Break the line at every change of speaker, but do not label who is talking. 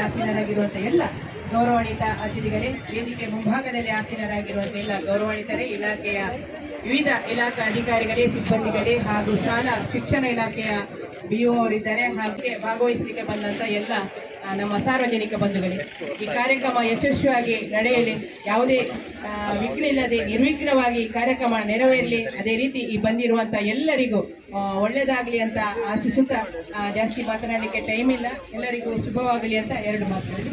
ಆಸೀನರಾಗಿರುವಂತಹ ಎಲ್ಲ ಗೌರವಾನ್ವಿತ ಅತಿಥಿಗಳೇ ವೇದಿಕೆ ಮುಂಭಾಗದಲ್ಲಿ ಆಸೀನರಾಗಿರುವಂತಹ ಎಲ್ಲ ಗೌರವಾನ್ವಿತರೇ ಇಲಾಖೆಯ ವಿವಿಧ ಇಲಾಖಾ ಅಧಿಕಾರಿಗಳೇ, ಸಿಬ್ಬಂದಿಗಳೇ ಹಾಗೂ ಶಾಲಾ ಶಿಕ್ಷಣ ಇಲಾಖೆಯ ಬಿಒ ಅವರಿದ್ದಾರೆ. ಹಾಗೆ ಭಾಗವಹಿಸಲಿಕ್ಕೆ ಬಂದಂತ ಎಲ್ಲ ನಮ್ಮ ಸಾರ್ವಜನಿಕ ಬಂಧುಗಳೇ. ಈ ಕಾರ್ಯಕ್ರಮ ಯಶಸ್ವಿಯಾಗಿ ನಡೆಯಲಿ. ಯಾವುದೇ ವಿಘ್ನ ಇಲ್ಲದೆ ನಿರ್ವಿಘ್ನವಾಗಿ ಕಾರ್ಯಕ್ರಮ ನೆರವೇರಲಿ. ಅದೇ ರೀತಿ ಈ ಬಂದಿರುವಂತ ಎಲ್ಲರಿಗೂ ಒಳ್ಳೆಯದಾಗಲಿ ಅಂತ ಆಶಿಸುತ್ತಾ ಜಾಸ್ತಿ ಮಾತನಾಡಲಿಕ್ಕೆ ಟೈಮ್ ಇಲ್ಲ. ಎಲ್ಲರಿಗೂ ಶುಭವಾಗಲಿ ಅಂತ ಎರಡು ಮಾತುಗಳು.